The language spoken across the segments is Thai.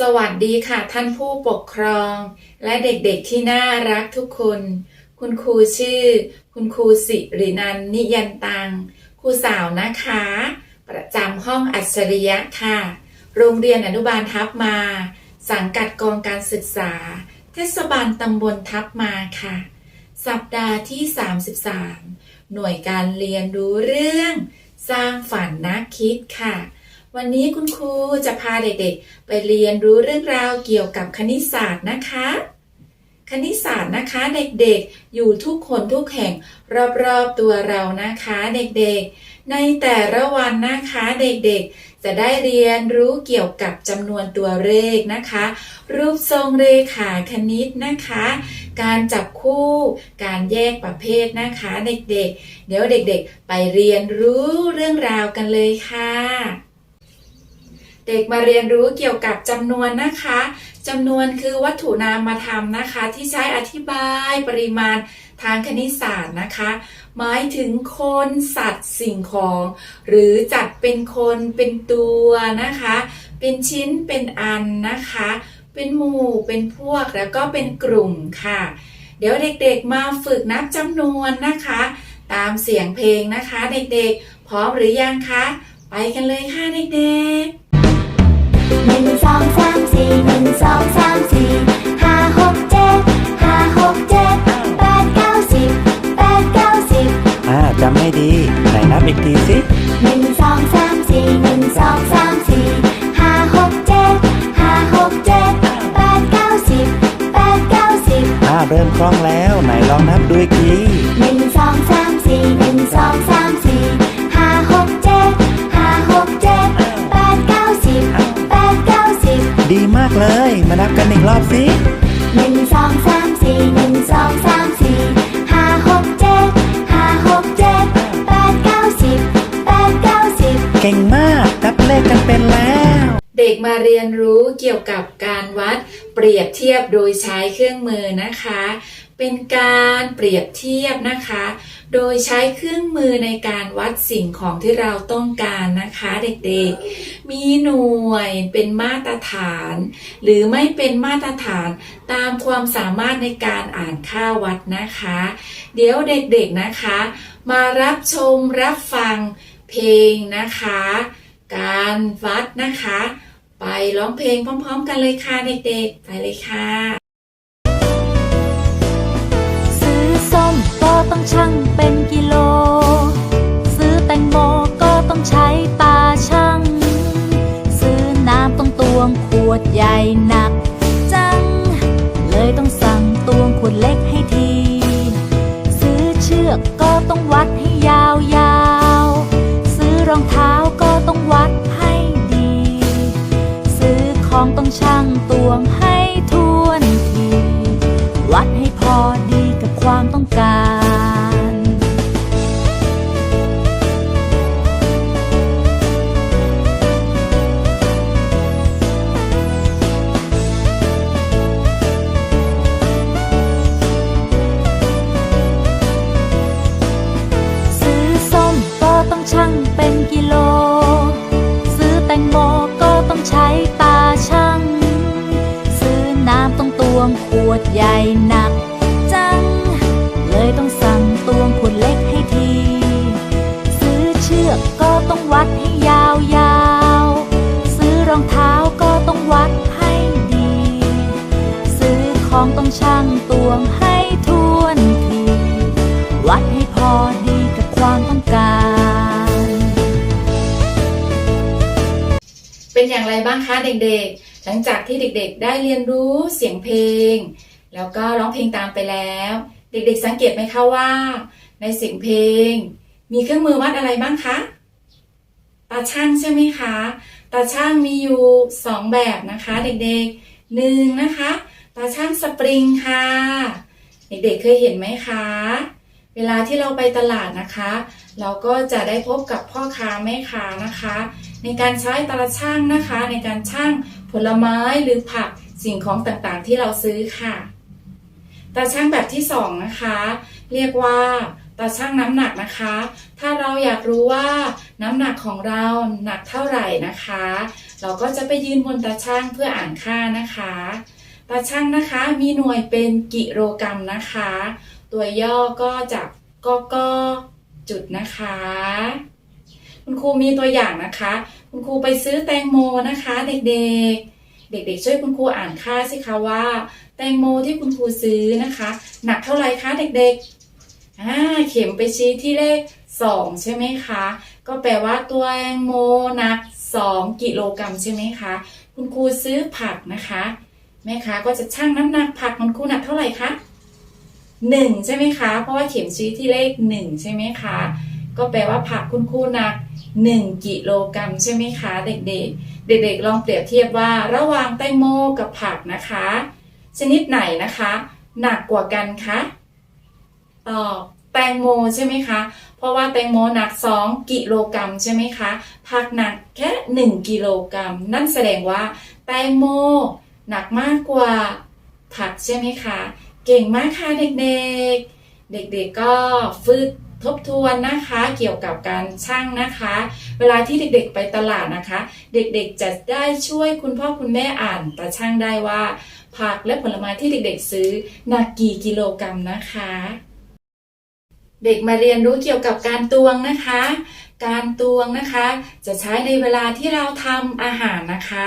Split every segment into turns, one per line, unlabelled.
สวัสดีค่ะท่านผู้ปกครอง และเด็กๆที่น่ารักทุกคน คุณครูชื่อ คุณครูสิรินันนิยันตัง ครูสาวนะคะ ประจำห้องอัจฉริยะค่ะ โรงเรียนอนุบาลทับมา สังกัดกองการศึกษา เทศบาลตำบลทับมาค่ะ สัปดาห์ที่ 33 หน่วยการเรียนรู้เรื่อง สร้างฝันนักคิดค่ะ วันนี้คุณครูจะพาเด็กๆ ไปเรียนรู้เรื่องราวเกี่ยวกับคณิตศาสตร์นะคะ คณิตศาสตร์นะคะเด็กๆ อยู่ทุกคนทุกแห่งรอบๆตัวเรานะคะเด็กๆ ในแต่ละวันนะคะเด็กๆ จะได้เรียนรู้เกี่ยวกับจำนวนตัวเลขนะคะ รูปทรงเรขาคณิตนะคะ การจับคู่ การแยกประเภทนะคะเด็กๆ เดี๋ยวเด็กๆ ไปเรียนรู้เรื่องราวกันเลยค่ะ เด็กมาเรียนรู้เกี่ยวกับจำนวนนะคะจำนวนคือวัตถุนามธรรมนะคะ ที่ใช้อธิบายปริมาณทางคณิตศาสตร์นะคะ หมายถึงคนสัตว์สิ่งของ หรือจัดเป็นคนเป็นตัวนะคะ เป็นชิ้นเป็นอันนะคะ เป็นหมู่เป็นพวกแล้วก็เป็นกลุ่มค่ะ เดี๋ยวเด็กๆมาฝึกนับจำนวนนะคะ ตามเสียงเพลงนะคะ เด็กๆ พร้อมหรือยังคะ ไปกันเลยค่ะเด็กๆ
หนึ่งสองสามสี่หนึ่งสองสามสี่ห้าหกเจ็ดห้าหกเจ็ดแปดเก้าสิบแปดเก้าสิบ
อ่าจำไม่ดี ไหนนับอีกทีสิ
หนึ่ง มาเรี
ยนรู้
เกี่
ยวกับการวัดเปรียบเทียบโดยใช้เครื่องมือนะคะ เป็นการเปรียบเทียบนะคะ โดยใช้เครื่องมือในการวัดสิ่งของที่เราต้องการนะคะเด็กๆ มีหน่วยเป็นมาตรฐาน หรือไม่เป็นมาตรฐานตามความสามารถในการอ่านค่าวัดนะคะ เดี๋ยวเด็กๆนะคะ มารับชมรับฟังเพลงนะคะ การวัดนะคะ ไปร้องเพลงพร้อม ๆ กันเลยค่ะเด็กๆ ไปเลยค่ะ
ซื้อส้มก็ต้องชั่งเป็นกิ การซื้อส้มก็ต้องชั่งเป็นกิโล ซื้อแตงโมก็ต้องใช้ตาชั่ง ซื้อน้ำต้องตวงขวดใหญ่หนัก ดให้ยาวๆซื้อรองเท้าก็ต้องวัดให้ดี ซื้อของต้องชั่งตวงให้ทวนที วัดให้พอดีกับความต้องการ
เป็นอย่างไรบ้างคะเด็กๆ หลังจากที่เด็กๆ ได้เรียนรู้เสียงเพลง แล้วก็ร้องเพลงตามไปแล้ว เด็กๆ สังเกตไหมคะว่า ในเสียงเพลง มีเครื่องมือวัดอะไรบ้างคะาช่างใช่ไหมคะตาช่างมีอยู่สองแบบนะคะเด็กๆหนึ่งนะคะตาช่างสปริงค่ะ เด็กๆเคยเห็นไหมคะ เวลาที่เราไปตลาดนะคะ เราก็จะได้พบกับพ่อค้าแม่ค้านะคะ ในการใช้ตาช่างนะคะ ในการช่างผลไม้หรือผักสิ่งของต่างๆที่เราซื้อค่ะตาช่างแบบที่สองนะคะ เรียกว่า ตาช่างน้ำหนักนะคะ ถ้าเราอยากรู้ว่าน้ำหนักของเราหนักเท่าไหร่นะคะ เราก็จะไปยืนบนตาช่างเพื่ออ่านค่านะคะ ตาช่างนะคะมีหน่วยเป็นกิโลกรัมนะคะ ตัวย่อก็จากกกจุดนะคะ คุณครูมีตัวอย่างนะคะ คุณครูไปซื้อแตงโมนะคะ เด็กๆเด็กๆช่วยคุณครูอ่านค่าสิคะว่า แตงโมที่คุณครูซื้อนะคะ หนักเท่าไหร่คะเด็กๆ อ่าเข็มไปชี้ที่เลข 2 ใช่ไหมคะ ก็แปลว่าตัวแตงโมหนัก 2 กิโลกรัมใช่ไหมคะ คุณครูซื้อผักนะคะ แม่ค้าก็จะชั่งน้ำหนักผักคุณครูหนักเท่าไหร่คะหนึ่งใช่ไหมคะ เพราะว่าเข็มชี้ที่เลขหนึ่งใช่ไหมคะ ก็แปลว่าผักคุณครูหนัก 1 กิโลกรัมใช่ไหมคะ เด็กๆ เด็กๆ ลองเปรียบเทียบว่าระหว่างแตงโมกับผักนะคะ ชนิดไหนนะคะ หนักกว่ากันคะ ตอแตงโมใช่ไหมคะ เพราะว่าแตงโมหนัก 2 กิโลกรัมใช่ไหมคะ ผักหนักแค่ 1 กิโลกรัม นั่นแสดงว่า แตงโมหนักมากกว่าผักใช่ไหมคะ เก่งมากค่ะเด็กๆ เด็กๆก็ฝึกทบทวนนะคะเกี่ยวกับการชั่งนะคะ เวลาที่เด็กๆไปตลาดนะคะ เด็กๆจะได้ช่วยคุณพ่อคุณแม่อ่านตาช่างได้ว่า ผักและผลไม้ที่เด็กๆซื้อหนักกี่กิโลกรัมนะคะ เด็กมาเรียนรู้เกี่ยวกับการตวงนะคะ การตวงนะคะ จะใช้ในเวลาที่เราทำอาหารนะคะ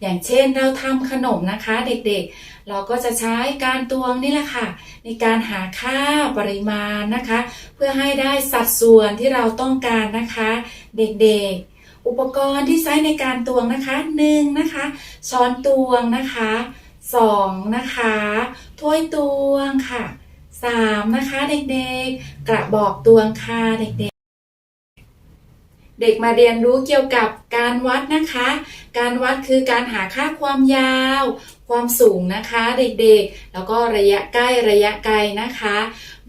อย่างเช่นเราทำขนมนะคะ เด็กๆ เราก็จะใช้การตวงนี่แหละค่ะ ในการหาค่าปริมาณนะคะ เพื่อให้ได้สัดส่วนที่เราต้องการนะคะ เด็กๆ อุปกรณ์ที่ใช้ในการตวงนะคะหนึ่งนะคะ ช้อนตวงนะคะสองนะคะ ถ้วยตวงค่ะ สามนะคะเด็กๆ กระบอกตวงค่ะเด็กๆ เด็กมาเรียนรู้เกี่ยวกับการวัดนะคะ การวัดคือการหาค่าความยาว ความสูงนะคะเด็กๆ แล้วก็ระยะใกล้ระยะไกลนะคะ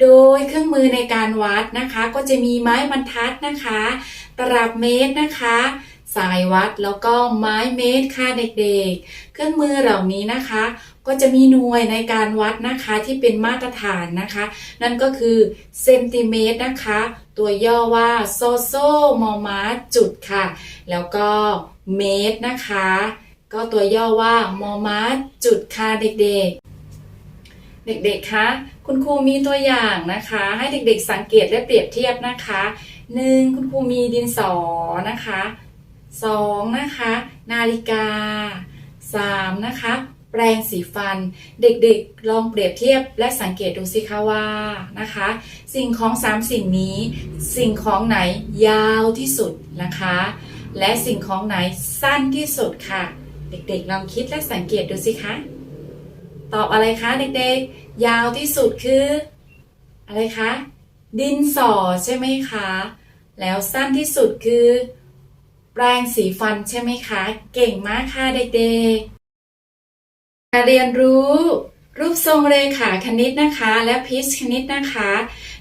โดยเครื่องมือในการวัดนะคะ ก็จะมีไม้บรรทัดนะคะ ตลับเมตรนะคะสายวัดแล้วก็ไม้เมตรค่ะเด็กๆ เครื่องมือเหล่านี้นะคะ ก็จะมีหน่วยในการวัดนะคะที่เป็นมาตรฐานนะคะ นั่นก็คือเซนติเมตรนะคะ ตัวย่อว่าโซโซมอมาจุดค่ะ แล้วก็เมตรนะคะ ก็ตัวย่อว่ามอมาจุดค่ะเด็กๆ เด็กๆคะคุณครูมีตัวอย่างนะคะ ให้เด็กๆสังเกตและเปรียบเทียบนะคะหนึ่งคุณครูมีดินสอนะคะสองนะคะ นาฬิกาสามนะคะ แปรงสีฟัน เด็กๆ ลองเปรียบเทียบและสังเกตดูสิคะว่านะคะ สิ่งของสามสิ่งนี้ สิ่งของไหนยาวที่สุดนะคะ และสิ่งของไหนสั้นที่สุดค่ะ เด็กๆ ลองคิดและสังเกตดูสิคะตอบอะไรคะเด็กๆ ยาวที่สุดคือ อะไรคะดินสอใช่ไหมคะ แล้วสั้นที่สุดคือ แปรงสีฟันใช่ไหมคะ เก่งมากค่ะเด็กๆ การเรียนรู้ รูปทรงเรขาคณิตนะคะ และพิชคณิตนะคะ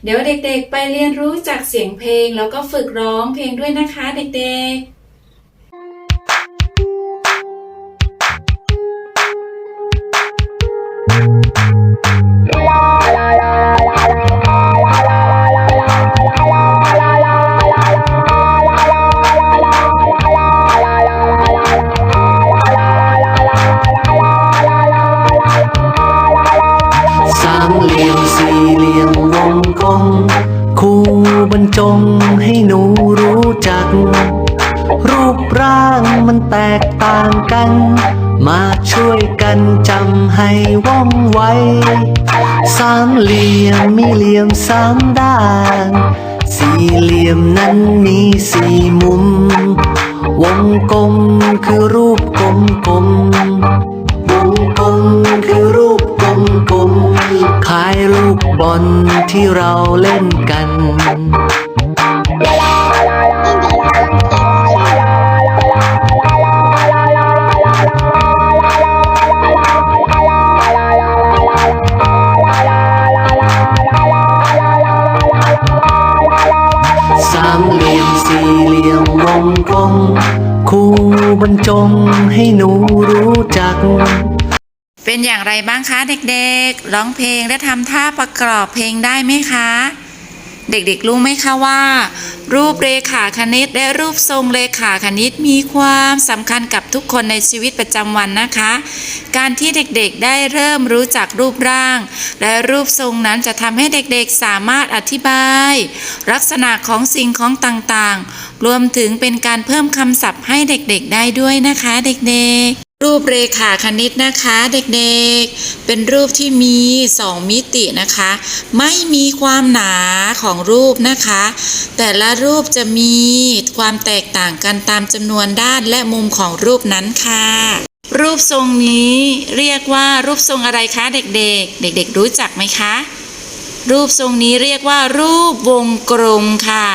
เดี๋ยวเด็กๆ ไปเรียนรู้จากเสียงเพลง แล้วก็ฝึกร้องเพลงด้วยนะคะเด็กๆ
จงให้หนูรู้จัก รูปร่างมันแตกต่างกัน มาช่วยกันจำให้ว่องไว สามเหลี่ยมมีเหลี่ยมสามด้าน สี่เหลี่ยมนั้นมีสี่มุม วงกลมคือรูปกลมกลมวงกลมคือรูปกลมกลมคล้ายลูกบอลที่เราเล่นกัน กลมครูบรรจงให้หนูรู้จัก
เป็นอย่างไรบ้างคะเด็กๆ ร้องเพลงและทำท่าประกอบเพลงได้ไหมคะ เด็กๆ รู้ไหมคะว่า รูปเรขาคณิตและรูปทรงเรขาคณิตมีความสำคัญกับทุกคนในชีวิตประจำวันนะคะ การที่เด็กๆได้เริ่มรู้จักรูปร่าง และรูปทรงนั้นจะทำให้เด็กๆสามารถอธิบาย ลักษณะของสิ่งของต่างๆ รวมถึงเป็นการเพิ่มคำศัพท์ให้เด็กๆ ได้ด้วยนะคะเด็กๆ รูปเรขาคณิตนะคะเด็กๆ เป็นรูปที่มี 2 มิตินะคะ ไม่มีความหนาของรูปนะคะ แต่ละรูปจะมีความแตกต่างกันตามจำนวนด้านและมุมของรูปนั้นค่ะ รูปทรงนี้เรียกว่ารูปทรงอะไรคะเด็กๆ เด็กๆ รู้จักไหมคะ รูปทรงนี้เรียกว่า รูปวงกลมค่ะ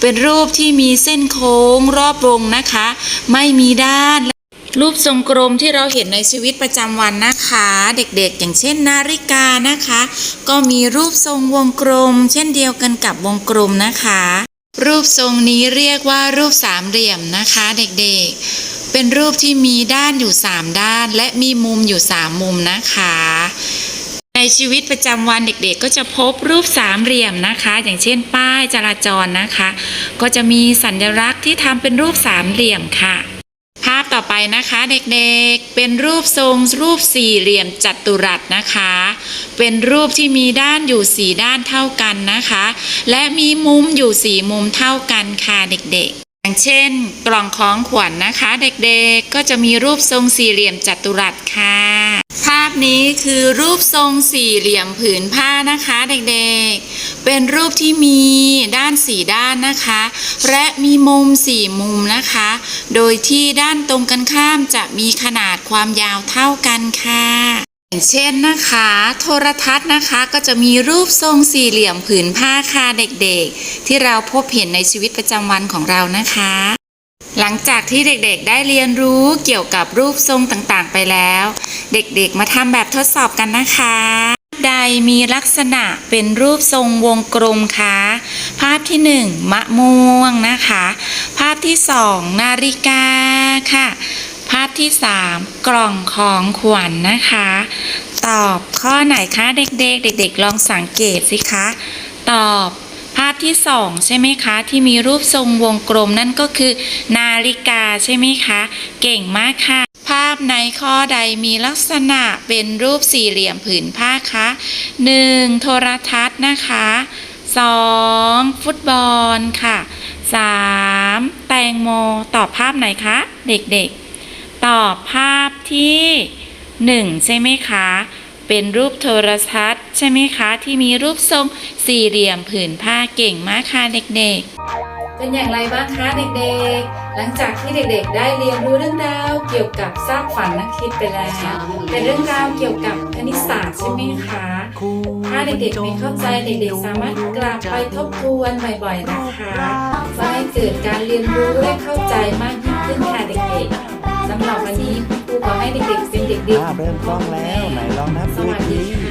เป็นรูปที่มีเส้นโค้งรอบวงนะคะ ไม่มีด้าน รูปทรงกลมที่เราเห็นในชีวิตประจำวันนะคะ เด็กๆ อย่างเช่นนาฬิกานะคะ ก็มีรูปทรงวงกลม เช่นเดียวกันกับวงกลมนะคะ รูปทรงนี้เรียกว่ารูปสามเหลี่ยมนะคะ เด็กๆ เป็นรูปที่มีด้านอยู่สามด้าน และมีมุมอยู่สามมุมนะคะ ในชีวิตประจำวันเด็กๆ ก็จะพบรูปสามเหลี่ยมนะคะ อย่างเช่น ป้ายจราจรนะคะ ก็จะมีสัญลักษณ์ที่ทำเป็นรูปสามเหลี่ยมค่ะ ภาพต่อไปนะคะเด็กๆ เป็นรูปทรงรูปสี่เหลี่ยมจัตุรัสนะคะ เป็นรูปที่มีด้านอยู่สี่ด้านเท่ากันนะคะ และมีมุมอยู่สี่มุมเท่ากันค่ะเด็กๆ อย่างเช่น กล่องของขวัญนนะคะ เด็กๆก็จะมีรูปทรงสี่เหลี่ยมจัตุรัสค่ะ ภาพนี้คือรูปทรงสี่เหลี่ยมผืนผ้านะคะเด็กๆ เป็นรูปที่มีด้านสี่ด้านนะคะ และมีมุมสี่มุมนะคะ โดยที่ด้านตรงกันข้ามจะมีขนาดความยาวเท่ากันค่ะ อย่างเช่นนะคะ โทรทัศน์นะคะก็จะมีรูปทรงสี่เหลี่ยมผืนผ้าค่ะเด็กๆ ที่เราพบเห็นในชีวิตประจำวันของเรานะคะ หลังจากที่เด็กๆได้เรียนรู้เกี่ยวกับรูปทรงต่างๆ ไปแล้ว เด็กๆมาทำแบบทดสอบกันนะคะ ใดมีลักษณะเป็นรูปทรงวงกลมคะภาพที่หนึ่งมะม่วงนะคะ ภาพที่สองนาฬิกาค่ะ ภาพที่สามกล่องของขวัญนนะคะ ตอบข้อไหนคะเด็กๆ เด็ก ๆ ลองสังเกตสิคะ ตอบภาพที่สองใช่ไหมคะ ที่มีรูปทรงวงกลมนั่นก็คือ นาฬิกาใช่ไหมคะ เก่งมากค่ะ ภาพในข้อใดมีลักษณะเป็นรูปสี่เหลี่ยมผืนผ้าคะ 1. โทรทัศน์นะคะ 2. ฟุตบอลค่ะ 3. แตงโมตอบภาพไหนคะ เด็กๆ ตอบภาพที่ 1 ใช่ไหมคะ เป็นรูปโทรทัศน์ใช่ไหมคะ ที่มีรูปทรงสี่เหลี่ยมผืนผ้าเก่งมากค่ะเด็กๆ เป็นอย่างไรบ้างคะเด็กๆ หลังจากที่เด็กๆ ได้เรียนรู้เรื่องราวเกี่ยวกับสร้างฝันนักคิดไปแล้ว เป็นเรื่องราวเกี่ยวกับคณิตศาสตร์ใช่ไหมคะถ้าเด็กๆไม่เข้าใจเด็กๆ สามารถกลับไปทบทวนบ่อยๆนะคะเพื่อให้เกิดการเรียนรู้และเข้าใจมากยิ่งขึ้นค่ะเด็กๆสำหรับวันนี้คุณครูขอให้เด็กๆเป็นเด็กดี
ภาพเริ่มคล่องแล้ว ไหนลองนับ
ส
ดู
วั
อี
ส
ก
ดี
ที